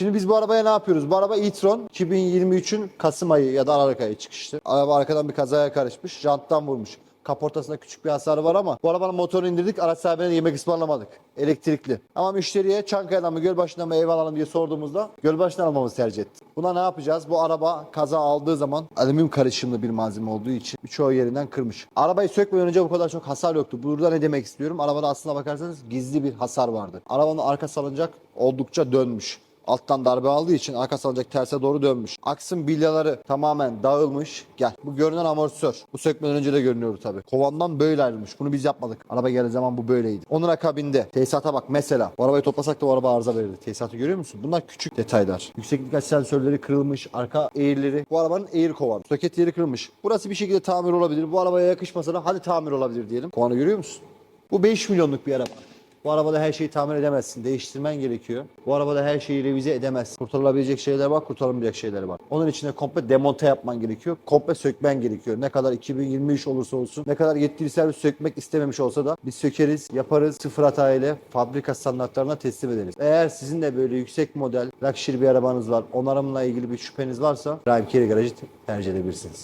Şimdi biz bu arabaya ne yapıyoruz? Bu araba e-tron 2023'ün Kasım ayı ya da Aralık ayı çıkıştı. Araba arkadan bir kazaya karışmış. Janttan vurmuş. Kaportasında küçük bir hasarı var ama bu arabanın motorunu indirdik. Araç sahibine yemek ısmarlamadık. Elektrikli. Ama müşteriye Çankaya'dan mı Gölbaşı'ndan mı ev alalım diye sorduğumuzda Gölbaşı'ndan almamızı tercih etti. Buna ne yapacağız? Bu araba kaza aldığı zaman alüminyum karışımlı bir malzeme olduğu için birçoğu yerinden kırmış. Arabayı sökmeden önce bu kadar çok hasar yoktu. Burada ne demek istiyorum? Arabada aslına bakarsanız gizli bir hasar vardı. Arabanın arka salıncak oldukça dönmüş. Alttan darbe aldığı için arka salıncak terse doğru dönmüş. Aksın bilyaları tamamen dağılmış. Gel. Bu görünen amortisör. Bu sökmeden önce de görünüyordu tabii. Kovandan böyle ayrılmış. Bunu biz yapmadık. Araba geldiği zaman bu böyleydi. Onun akabinde tesisata bak mesela. Bu arabayı toplasak da o araba arıza verirdi. Tesisatı görüyor musun? Bunlar küçük detaylar. Yükseklik açı sensörleri kırılmış. Arka eğrileri. Bu arabanın eğri kovan. Soket yeri kırılmış. Burası bir şekilde tamir olabilir. Bu arabaya yakışmasa da hadi tamir olabilir diyelim. Kovanı görüyor musun? Bu 5 milyonluk bir araba. Bu arabada her şeyi tamir edemezsin. Değiştirmen gerekiyor. Bu arabada her şeyi revize edemezsin. Kurtarılabilecek şeyler var, kurtarılamayacak şeyler var. Onun için de komple demonte yapman gerekiyor. Komple sökmen gerekiyor. Ne kadar 2023 olursa olsun, ne kadar yetkili servis sökmek istememiş olsa da biz sökeriz, yaparız. Sıfır hata ile fabrika standartlarına teslim ederiz. Eğer sizin de böyle yüksek model, luxury bir arabanız var, onarımla ilgili bir şüpheniz varsa Prime Carry Garajı tercih edebilirsiniz.